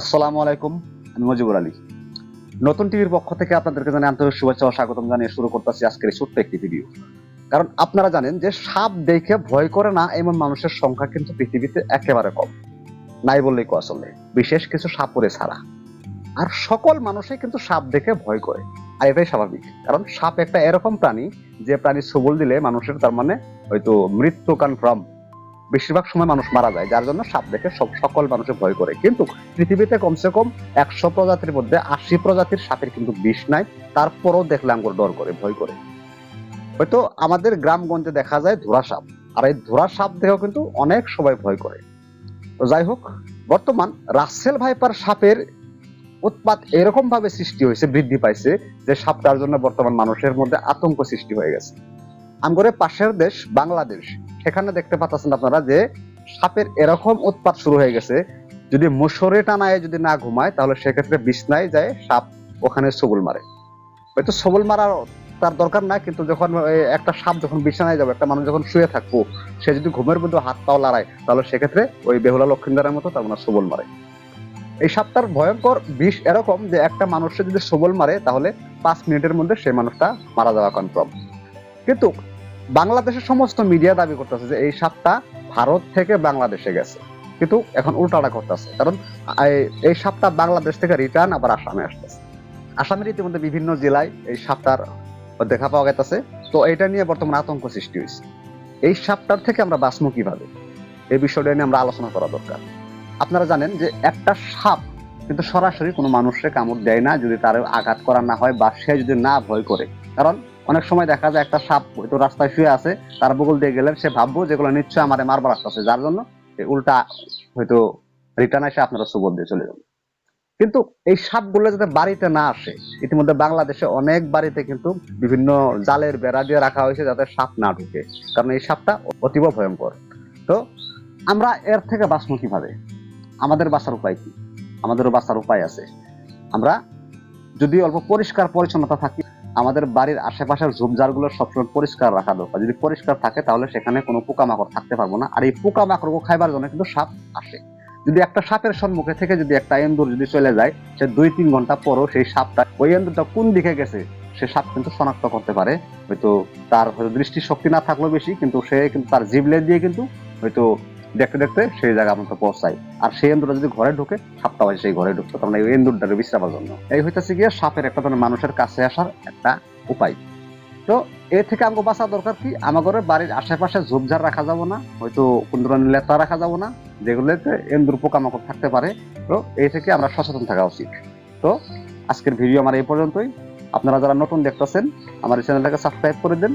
আসসালামু আলাইকুম, আমি মজিবুর আলী। নতুন টিভির পক্ষ থেকে আপনাদেরকে জানাই আন্তরিক শুভেচ্ছা ও স্বাগতম জানিয়ে শুরু করতেছি আজকের এই ছোট্ট একটি ভিডিও কারণ আপনারা জানেন যে সাপ দেখে ভয় করে না এমন মানুষের সংখ্যা কিন্তু পৃথিবীতে একেবারে কম। নাই বললেই কো আসলে বিশেষ কিছু সাপরে ছাড়া। আর সকল মানুষই কিন্তু সাপ দেখে ভয় করে। আর এটাই স্বাভাবিক। কারণ সাপ একটা এরকম প্রাণী যে প্রাণী সবল দিলে মানুষের তার মানে হয়তো মৃত্যু কনফার্ম বেশিরভাগ সময় মানুষ মারা যায়, যার জন্য সাপ দেখে সকল মানুষে ভয় করে। কিন্তু পৃথিবীতে কমসে কম একশো প্রজাতির মধ্যে আশি প্রজাতির সাপের কিন্তু বিষ নাই, তারপরও দেখলে আঙ্গুর ডর করে, ভয় করে। হয়তো আমাদের গ্রামগঞ্জে দেখা যায় ধোরা সাপ, আর এই ধোরা সাপ দেখেও কিন্তু অনেক সবাই ভয় করে। তো যাই হোক, বর্তমান রাসেল ভাইপার সাপের উৎপাত এরকম ভাবে সৃষ্টি হয়েছে, বৃদ্ধি পাইছে, যে সাপটার জন্য বর্তমান মানুষের মধ্যে আতঙ্ক সৃষ্টি হয়ে গেছে। আমগরে পাশের দেশ বাংলাদেশ সেখানে দেখতে পাচ্ছেন আপনারা যে সাপের এরকম উৎপাত শুরু হয়ে গেছে। যদি মুসরে টানায় যদি না ঘুমায়, তাহলে সেক্ষেত্রে বিছনায় যায় সাপ ওখানে সবল মারে। হয়তো সবল মারার তার দরকার না কিন্তু যখন একটা সাপ যখন বিছানায় যাবে, একটা মানুষ যখন শুয়ে থাকব, সে যদি ঘুমের মধ্যে হাত পাও লড়ায়, তাহলে সেক্ষেত্রে ওই বেহুলা লক্ষিন্দারের মতো তার মানে সবল মারে। এই সাপটার ভয়ঙ্কর বিষ এরকম যে একটা মানুষের যদি সবল মারে, তাহলে পাঁচ মিনিটের মধ্যে সেই মানুষটা মারা যাওয়া কনফার্ম কিন্তু বাংলাদেশের সমস্ত মিডিয়া দাবি করতেছে যে এই সাপটা ভারত থেকে বাংলাদেশে গেছে। কিন্তু এখন উল্টাটা করতেছে। কারণ এই- সাপটা বাংলাদেশ থেকে রিটার্ন আবার আসামে আসতেছে। আসামের ইতিমধ্যে বিভিন্ন জেলায় এই সাপটার দেখা পাওয়া গেছে তো এটা নিয়ে বর্তমানে আতঙ্ক সৃষ্টি হয়েছে। এই সাপটার থেকে আমরা বাঁচবো কীভাবে? এই বিষয়টা নিয়ে আমরা আলোচনা করা দরকার। আপনারা জানেন যে একটা সাপ কিন্তু সরাসরি কোনো মানুষকে কামড় দেয় না। যদি তার আঘাত করা না হয় বা সে যদি না ভয় করে। কারণ অনেক সময় দেখা যায় একটা সাপ হয়তো রাস্তায় শুয়ে আছে, তার বগল দিয়ে গেলে সে ভাববো যেগুলো নিশ্চয় আমাদের মারবার আসতেছে, যার জন্য উল্টা হয়তো রিটার্ন এসে আপনারা সুবোধ দিয়ে চলে যাবে। কিন্তু এই সাপগুলো যাতে বাড়িতে না আসে, ইতিমধ্যে বাংলাদেশে অনেক বাড়িতে কিন্তু বিভিন্ন জালের বেড়া দিয়ে রাখা হয়েছে যাতে সাপ না ঢুকে, কারণ এই সাপটা অতীব ভয়ঙ্কর। তো আমরা এর থেকে বাঁচবো কীভাবে? আমাদের বাঁচার উপায় কি? আমাদেরও বাঁচার উপায় আছে। আমরা যদি অল্প পরিষ্কার পরিচ্ছন্নতা থাকি আমাদের বাড়ির আশেপাশের ঝোপঝাড়গুলো সবসময় পরিষ্কার রাখা দরকার। যদি পরিষ্কার থাকে, তাহলে সেখানে কোনো পোকামাকড় থাকতে পারব না। আর এই পোকামাকড় খাইবার জন্য কিন্তু সাপ আসে। যদি একটা সাপের সম্মুখে থেকে যদি একটা এন্দুর যদি চলে যায়, সে দুই তিন ঘণ্টা পরও সেই সাপটা ওই এন্দুরটা কোন দিকে গেছে, সে সাপ কিন্তু শনাক্ত করতে পারে। হয়তো তার দৃষ্টি শক্তি না থাকলেও বেশি, কিন্তু সে কিন্তু তার জিবলে দিয়ে কিন্তু হয়তো দেখতে দেখতে সেই জায়গা মতো পৌঁছায়। আর সেই এন্দুরটা যদি ঘরে ঢুকে সাপটা হয় সেই ঘরে ঢুকতো। কারণ এই এন্দুরটাকে বিশ্রাবার জন্য। এই হইতেছে গিয়ে সাপের একটা ধরনের মানুষের কাছে আসার একটা উপায়। তো এ থেকে আমাকে বাঁচা দরকার কি? আমাদের বাড়ির আশেপাশে ঝোপঝাড় রাখা যাব না, হয়তো কোন ধরনের লেতা রাখা যাব না, যেগুলোতে এন্দুর পোকামাকড় থাকতে পারে। তো এই থেকে আমরা সচেতন থাকা উচিত। তো আজকের ভিডিও আমার এই পর্যন্তই। আপনারা যারা নতুন দেখতেছেন, আমার এই চ্যানেলটাকে সাবস্ক্রাইব করে দেন।